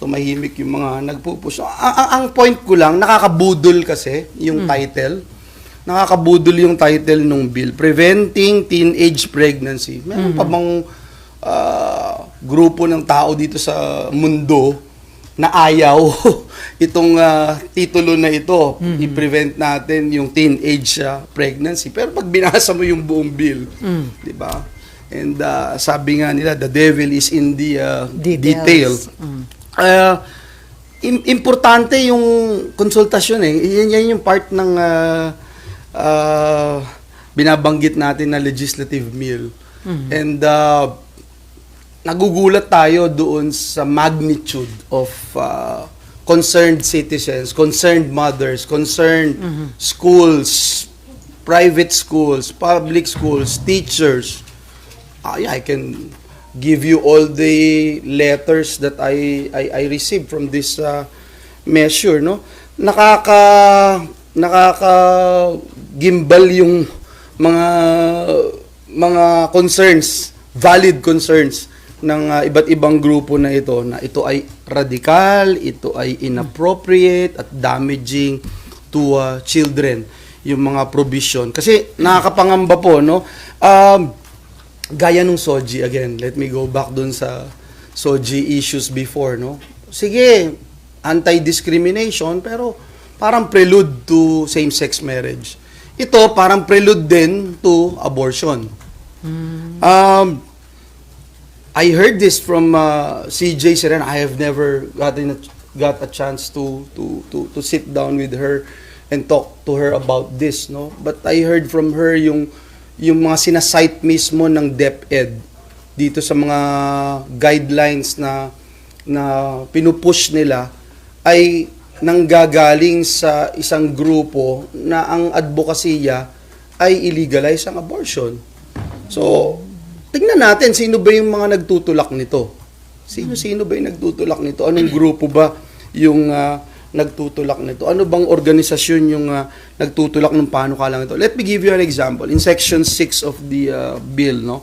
tumahimik yung mga nagpupush. Ang, ang, ang point ko lang, nakakabudol kasi yung title. Nakakabudol yung title ng bill. Preventing Teenage Pregnancy. Meron pa bang ah, grupo ng tao dito sa mundo na ayaw itong ah, titulo na ito, i-prevent natin yung teenage ah, pregnancy. Pero pag binasa mo yung buong bill, 'di ba? And ah, sabi nga nila, the devil is in the detail. Details. Mm. Ah, im- importante yung konsultasyon eh. Yan, yan yung part ng ah, ah, binabanggit natin na legislative meal. And ah, nagugulat tayo doon sa magnitude of ah, concerned citizens, concerned mothers, concerned schools, private schools, public schools, teachers. I, I can give you all the letters that I I, I received from this uh, measure, no? Nakaka nakaka gimbal yung mga mga concerns, valid concerns ng uh, iba't ibang grupo na ito na ito ay radikal, ito ay inappropriate at damaging to uh, children yung mga provision kasi nakakapangamba po no um, gaya nung Soji again, let me go back dun sa Soji issues before, no? Sige, anti-discrimination, pero parang prelude to same-sex marriage. Ito, parang prelude din to abortion. Um, I heard this from uh, CJ Serena. I have never gotten a, got a chance to, to, to, to sit down with her and talk to her about this, no? But I heard from her yung yung mga sinasite mismo ng DepEd dito sa mga guidelines na na pinupush nila ay nanggagaling sa isang grupo na ang advokasya ay illegalize ang abortion. So, tingnan natin sino ba yung mga nagtutulak nito. Sino-sino ba yung nagtutulak nito? Anong grupo ba yung ah, nagtutulak nito? Ano bang organisasyon yung uh, nagtutulak ng panukalang ito? Let me give you an example. In Section 6 of the uh, bill, no?